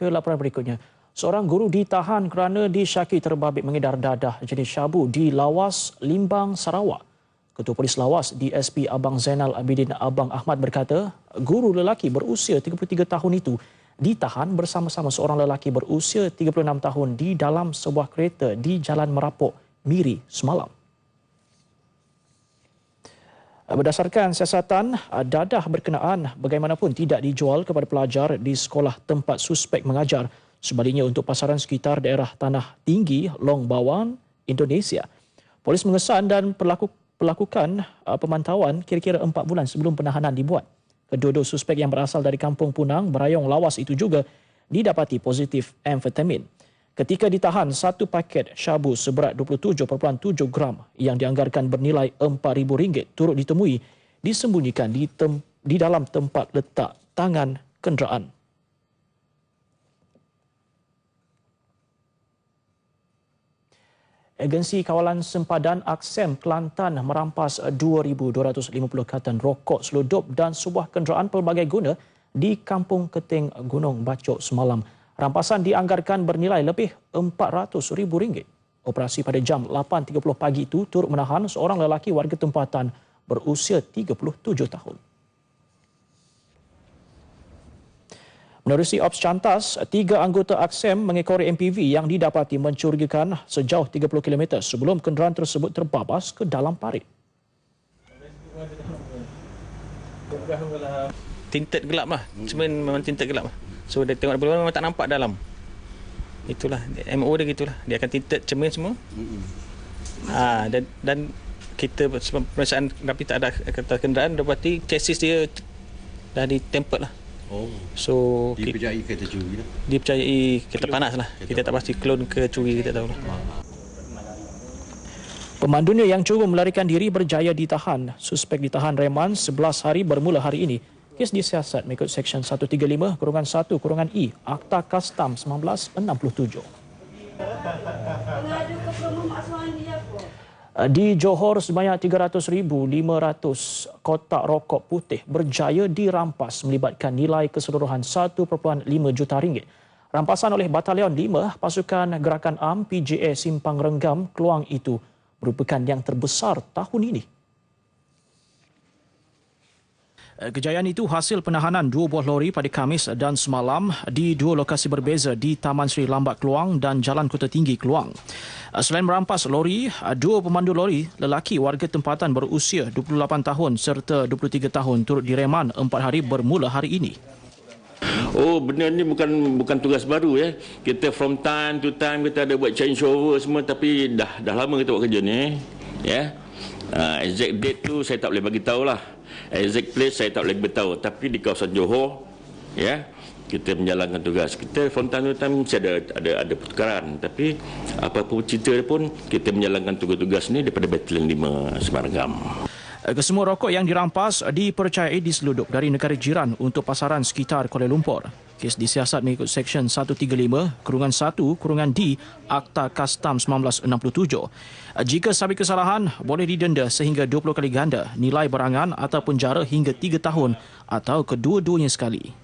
ke laporan berikutnya. Seorang guru ditahan kerana disyaki terbabit mengedar dadah jenis syabu di Lawas, Limbang, Sarawak. Ketua Polis Lawas DSP Abang Zainal Abidin Abang Ahmad berkata, guru lelaki berusia 33 tahun itu ditahan bersama-sama seorang lelaki berusia 36 tahun di dalam sebuah kereta di Jalan Merapok, Miri semalam. Berdasarkan siasatan, dadah berkenaan bagaimanapun tidak dijual kepada pelajar di sekolah tempat suspek mengajar. Sebaliknya untuk pasaran sekitar daerah Tanah Tinggi, Long Bawan, Indonesia. Polis mengesan dan perlaku, pelakukan uh, pemantauan kira-kira empat bulan sebelum penahanan dibuat. Kedua-dua suspek yang berasal dari Kampung Punang, Berayong Lawas itu juga didapati positif amfetamin. Ketika ditahan, satu paket syabu seberat 27.7 gram yang dianggarkan bernilai RM4,000 turut ditemui disembunyikan di, tem- di dalam tempat letak tangan kenderaan. Agensi Kawalan Sempadan Aksem Kelantan merampas 2,250 katan rokok seluduk dan sebuah kenderaan pelbagai guna di Kampung Keting Gunung Bacok semalam. Rampasan dianggarkan bernilai lebih RM400,000. Operasi pada jam 8.30 pagi itu turut menahan seorang lelaki warga tempatan berusia 37 tahun. Menerusi Ops Cantas, tiga anggota Aksem mengekori MPV yang didapati mencurigakan sejauh 30 km sebelum kenderaan tersebut terbabas ke dalam parit. Tinted gelap lah. Cuma memang tinted gelap lah. So dia tengok daripada memang tak nampak dalam. Itulah MO dia gitulah. Dia akan tinted cermin semua. Ha, dan dan kita pemeriksaan tapi tak ada kata kenderaan dapati chassis dia dah ditempered lah. Oh. So Dipercayai kereta curi lah. dipercayai kereta panas lah. Kita tak pasti clone ke curi kita tahu lah. Pemandunya yang cuba melarikan diri berjaya ditahan. Suspek ditahan reman 11 hari bermula hari ini. Kes disiasat mengikut Seksyen 135 kurungan 1 kurungan I Akta Kastam 1967. Di Johor sebanyak 300,500 kotak rokok putih berjaya dirampas melibatkan nilai keseluruhan 1.5 juta ringgit. Rampasan oleh Batalion 5 Pasukan Gerakan Am PJA Simpang Renggam Keluang itu merupakan yang terbesar tahun ini. Kejayaan itu hasil penahanan dua buah lori pada Kamis dan semalam di dua lokasi berbeza di Taman Sri Lambak Keluang dan Jalan Kota Tinggi Keluang. Eh, selain merampas lori, eh, dua pemandu lori lelaki warga tempatan berusia 28 tahun serta 23 tahun turut direman empat hari bermula hari ini. Oh benda ni bukan bukan tugas baru ya. Kita from time to time kita ada buat change over semua tapi dah dah lama kita buat kerja ni ya. Uh, exact date tu saya tak boleh bagi tahu lah. Exact place saya tak boleh beritahu tapi di kawasan Johor ya kita menjalankan tugas. Kita from time to time mesti ada ada ada pertukaran tapi apa pun cerita pun kita menjalankan tugas-tugas ni daripada Batalion 5 Semarang. Eh, Kesemua rokok yang dirampas dipercayai diseluduk dari negara jiran untuk pasaran sekitar Kuala Lumpur. Kes disiasat mengikut Seksyen 135, Kurungan 1, Kurungan D, Akta Kastam 1967. Eh, Jika sabit kesalahan, boleh didenda sehingga 20 kali ganda, nilai barangan ataupun jara hingga 3 tahun atau kedua-duanya sekali.